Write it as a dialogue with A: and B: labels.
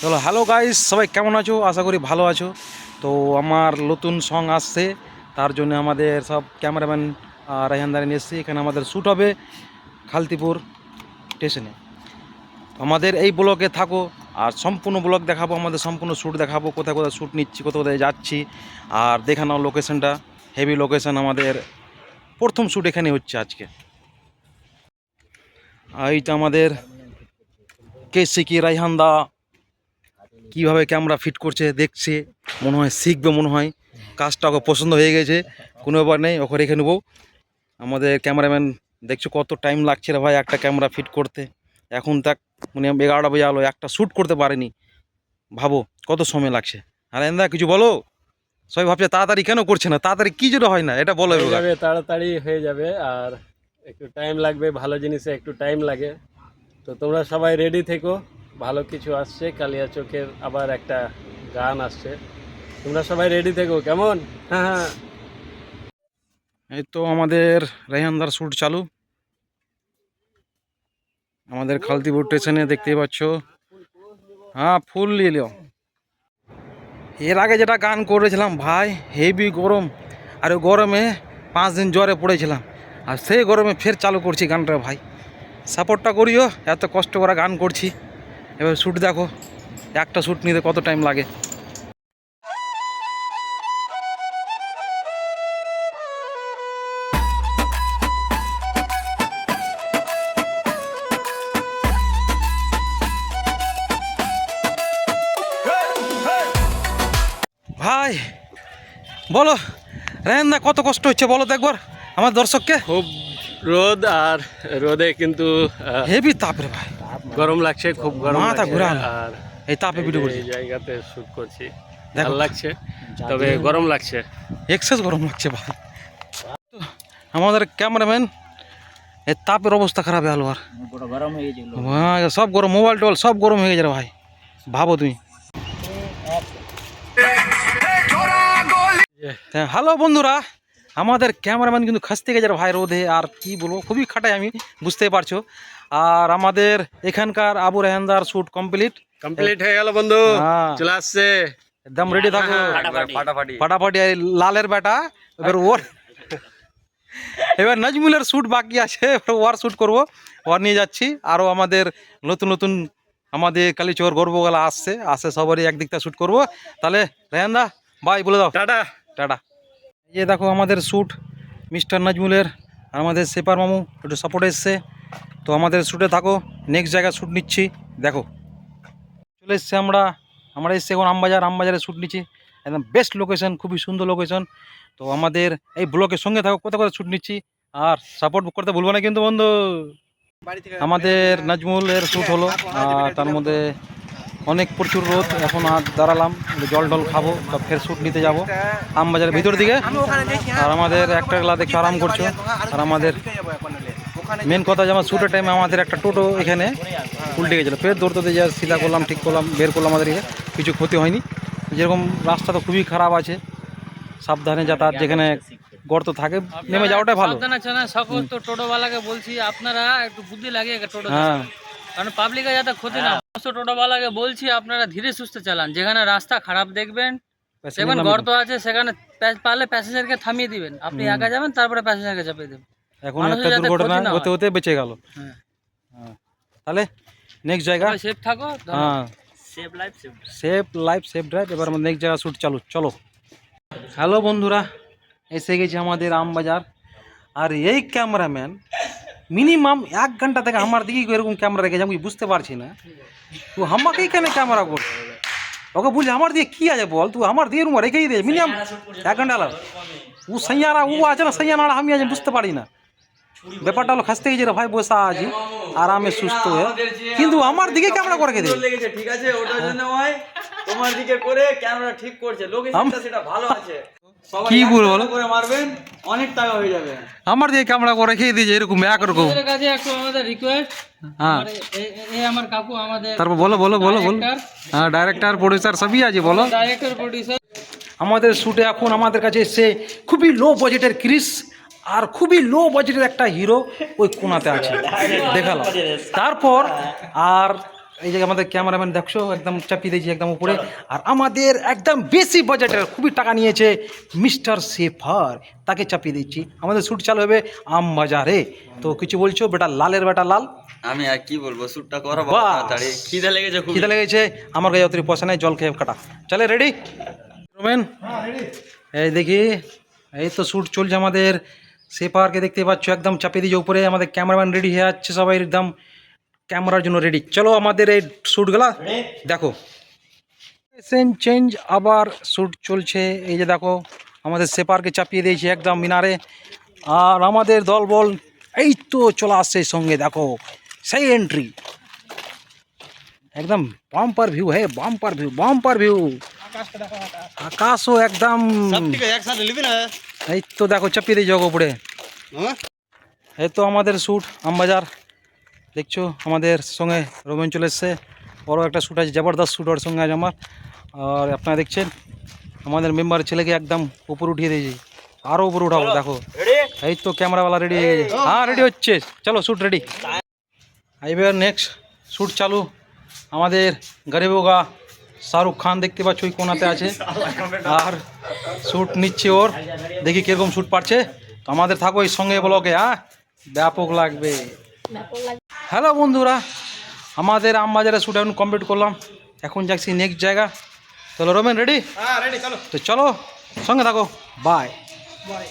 A: চলো hello guys সবাই কেমন আছো? আশা করি ভালো আছো। তো আমার নতুন সং আসছে, তার জন্য আমাদের সব ক্যামেরাম্যান রাইহানদারে নিয়ে এসেছি। এখানে আমাদের শ্যুট হবে খালতিপুর স্টেশনে আমাদের এই ব্লকে থাকো, আর সম্পূর্ণ ব্লক দেখাবো, আমাদের সম্পূর্ণ শ্যুট দেখাবো, কোথায় কোথায় শ্যুট নিচ্ছি, কোথায় কোথায় যাচ্ছি। আর দেখানো লোকেশনটা হেভি লোকেশন আমাদের প্রথম শ্যুট এখানে হচ্ছে আজকে। এইটা আমাদের কেসিকি রাইহান্দা কীভাবে ক্যামেরা ফিট করছে দেখছে মনে হয় শিখবে মনে হয় কাজটা ওকে পছন্দ হয়ে গেছে কোনো ব্যাপার নেই ওকে রেখে নেব। আমাদের ক্যামেরাম্যান দেখছ কত টাইম লাগছে রে ভাই একটা ক্যামেরা ফিট করতে। এখন তাক মানে এগারোটা বেজে আলো একটা শ্যুট করতে পারেনি। ভাবো কত সময় লাগছে? আর এন্দা কিছু বলো? সবাই ভাবছে তাড়াতাড়ি কেন করছে না? তাড়াতাড়ি কি জন্য হয় না এটা বলো
B: যাবে তাড়াতাড়ি হয়ে যাবে আর একটু টাইম লাগবে ভালো জিনিসে একটু টাইম লাগে। তো তোমরা সবাই রেডি থেকো। ভালো কিছু আসছে, কালিয়া চোখের আবার একটা গান আসছে। তোমরা সবাই রেডি থেকো, কেমন? হ্যাঁ হ্যাঁ।
A: এই তো আমাদের রেহানদার শ্যুট চালু। আমাদের খালতিপুর স্টেশনে দেখতেই পাচ্ছ। হ্যাঁ ফুল নিয়ে লিও এর আগে যেটা গান করেছিলাম, ভাই, হেভি গরম। আর গরমে পাঁচ দিন জ্বরে পড়েছিলাম। আর সেই গরমে ফের চালু করছি গানটা, ভাই। সাপোর্টটা করিও, এত কষ্ট করে গান করছি। এবার শ্যুট দেখো একটা শ্যুট নিতে কত টাইম লাগে। ভাই বলো রেহানদা কত কষ্ট হচ্ছে বলো তো একবার আমার দর্শককে।
B: খুব রোদ আর রোদে কিন্তু
A: হেভি তাপরে ভাই।
B: গরম লাগছে খুব গরম
A: মাথা
B: লাগছে আর
A: এই তাপে ভিডিও করছি
B: এই জায়গাতে শুট করছি ভালো লাগছে তবে গরম লাগছে
A: এক্সেস গরম লাগছে ভাই আমাদের ক্যামেরাম্যান এই তাপের অবস্থা খারাপ হয়ে গেল আর
C: গরম হয়ে গেছিল
A: ভাই, সব গরম মোবাইল টোবাইল সব গরম হয়ে গেছে রে ভাই ভাবো তুমি হ্যাঁ, হ্যালো বন্ধুরা আমাদের ক্যামেরাম্যান কিন্তু খাসতে গেছে ভাই রোদে আর কি বলব খুবই খাটাই আমি বুঝতে পারছ। আর আমাদের এখানকার আবু রেহানদার শ্যুট কমপ্লিট।
B: কমপ্লিট হয়ে গেল বন্ধু।
A: হ্যাঁ।
B: চলে আসছে।
A: একদম রেডি থাকো।
B: ফাটাফাটি
A: ফাটাফাটি এই লালের বেটা এবার ওর এবার নাজমুলের শ্যুট বাকি আছে এবার ওর শ্যুট করব। ওর নিয়ে যাচ্ছি। আরও আমাদের নতুন নতুন আমাদের কালীচোর গর্বগুলা আসছে আসে সবারই একদিকটা শ্যুট করব। তাহলে রেহানদা বাই বলে দাও।
B: টাটা।
A: টাটা। যে দেখো আমাদের শ্যুট মিস্টার নাজমুলের আর আমাদের সেপার মামু একটু সাপোর্ট এসছে। তো আমাদের শ্যুটে থাকো নেক্সট জায়গায় শ্যুট নিচ্ছি দেখো। চলে এসছে আমরা আমরা এসছি এখন আমবাজার আমবাজারে শ্যুট নিচ্ছি। একদম বেস্ট লোকেশন খুবই সুন্দর লোকেশন তো আমাদের এই ব্লকের সঙ্গে থাকো কোথাও কোথাও শ্যুট নিচ্ছি আর সাপোর্ট করতে ভুলবো না কিন্তু বন্ধু। আমাদের নাজমুলের শ্যুট হলো আর তার মধ্যে অনেক প্রচুর রোদ এখন আর দাঁড়ালাম জল টল খাব তো ফের শ্যুট নিতে যাব। আমবাজারের ভিতর দিকে আর আমাদের একটা গেলা দেখছ আরাম করছ আর আমাদের মেন কথা যে আমার শ্যুটের টাইমে আমাদের একটা টোটো এখানে উল্টে গেছিল। ফের দৌড়তে যা সিধা করলাম ঠিক করলাম বের করলাম আমাদেরকে কিছু ক্ষতি হয়নি। যেরকম রাস্তা তো খুবই খারাপ আছে সাবধানে যাতায়াত যেখানে গর্ত থাকে নেমে যাওয়াটাই ভালো।
C: তো টোটোওয়ালাকে বলছি আপনারা একটু বুদ্ধি লাগিয়ে টোটো
A: হ্যাঁ।
C: কারণ পাবলিকে যাতে ক্ষতি না সমস্ত টোটোওয়ালাকে বলছি আপনারা ধীরে সুস্থে চালান। যেখানে রাস্তা খারাপ দেখবেন দেখবেন গর্ত আছে সেখানে পারলে প্যাসেঞ্জারকে থামিয়ে দিবেন। আপনি একা যাবেন তারপরে প্যাসেঞ্জারকে চাপিয়ে দেবেন।
A: এখন একটা দুর্ঘটনা হতে হতে বেঁচে গেল।
C: হ্যাঁ।
A: হ্যাঁ। তাহলে নেক্সট জায়গা।
C: সেফ থাকো
A: হ্যাঁ।
C: Safe life safe
A: life safe drive এবার আমাদের নেক্সট জায়গা শ্যুট চালু। চলো। হ্যালো বন্ধুরা এসে গেছি আমাদের আমবাজার আর এই ক্যামেরাম্যান মিনিমাম এক ঘণ্টা থেকে আমার দিকে এরকম ক্যামেরা রেখেছে আমি বুঝতে পারছি না? তো আমাকে এখানে ক্যামেরা কর ওকে বলছি আমার দিয়ে কি আছে বল? তুই আমার দিয়ে রুম রেখেই দে মিনিমাম এক ঘণ্টা আলাদা। ও সাইয়ারা ও আছে না সাইয়ানারা আমি আজ বুঝতে পারি না। ব্যাপারটা হলো খাসতে গেছে রে ভাই বসা আছি আরামে সুস্থ হয়ে। কিন্তু আমার দিকে ক্যামেরা করে রেখে দে।
D: ঠিক আছে ওটার জন্য হয় তোমার দিকে করে ক্যামেরা ঠিক করছে। লোকেশনটা সেটা ভালো আছে।
A: কি বলব বলো?
D: করে মারবেন অনেক টাকা হয়ে যাবে।
A: আমার দিয়ে ক্যামেরা করে রেখেই দিয়েছে এরকম একরকম
C: আমাদের কাছে একটু আমাদের রিকোয়েস্ট
A: হ্যাঁ।
C: এই আমার কাকু আমাদের
A: তারপর বলো বলো বলো বলো। হ্যাঁ ডাইরেক্টর প্রডিউসার সবই আছে বলো।
C: ডাইরেক্টর প্রডিউসার
A: আমাদের শ্যুটে এখন আমাদের কাছে এসছে খুবই লো বাজেটের ক্রিস আর খুবই লো বাজেটের একটা হিরো ওই কোনাতে আছে। দেখালাম। তারপর আর এই যে আমাদের ক্যামেরাম্যান দেখছ একদম চাপিয়ে দিয়েছি একদম উপরে। আর আমাদের একদম বেশি বাজেটের খুবই টাকা নিয়েছে মিস্টার সেফার তাকে চাপিয়ে দিচ্ছি। আমাদের শ্যুট চালু হবে আম বাজারে তো কিছু বলছো? বেটা লালের বেটা লাল?
D: আমি আর কি বলব? শ্যুটটা করো। তাড়াতাড়ি। খিদে লেগেছে খুব
A: খিদে লেগেছে। আমার কাছে অতিরিক্ত পয়সা নেই জল খেয়ে কাটা। চলে রেডি রোমেন এই দেখি এই তো শ্যুট চলছে আমাদের। সেপারকে দেখতে পাচ্ছ একদম চাপিয়ে দিয়েছে উপরে। আমাদের ক্যামেরাম্যান রেডি হয়ে যাচ্ছে সবাই একদম। ক্যামেরার জন্য রেডি চলো আমাদের এই শ্যুটগুলা দেখো। সেন চেঞ্জ আবার শ্যুট চলছে। এই যে দেখো আমাদের সেপারকে চাপিয়ে দিয়েছে একদম মিনারে। আর আমাদের দল বল এই তো চলে আসছে সঙ্গে দেখো। সেই এন্ট্রি একদম বাম্পার ভিউ হে বাম্পার ভিউ বাম্পার ভিউ আকাশও একদম এই তো দেখো চাপিয়ে দিয়ে যাব উপরে এই তো আমাদের শ্যুট আমবাজার। দেখছ? আমাদের সঙ্গে রোমেন চলে এসছে। বড় একটা শ্যুট আছে জবরদস্ত শ্যুট ওর সঙ্গে আছে আমার। আর আপনারা দেখছেন আমাদের মেম্বার ছেলেকে একদম উপর উঠিয়ে দিয়েছি। আরও উপর উঠাবো দেখো। এই তো ক্যামেরাওয়ালা রেডি হয়ে গেছে। হ্যাঁ রেডি হচ্ছে। চলো শ্যুট রেডি এবার নেক্সট শ্যুট চালু। আমাদের গরিবগা শাহরুখ খান দেখতে পাচ্ছ ওই কোনাতে আছে। আর শ্যুট নিচ্ছে ওর। দেখি কীরকম শ্যুট পাচ্ছে তো আমাদের থাকো এই সঙ্গে ব্লগে হ্যাঁ? ব্যাপক লাগবে। হ্যালো বন্ধুরা আমাদের আমবাজারে শ্যুট এখন কমপ্লিট করলাম। এখন যাচ্ছি নেক্সট জায়গা। চলো রোমেন রেডি হ্যাঁ রেডি চলো। তো চলো সঙ্গে থাকো। Bye bye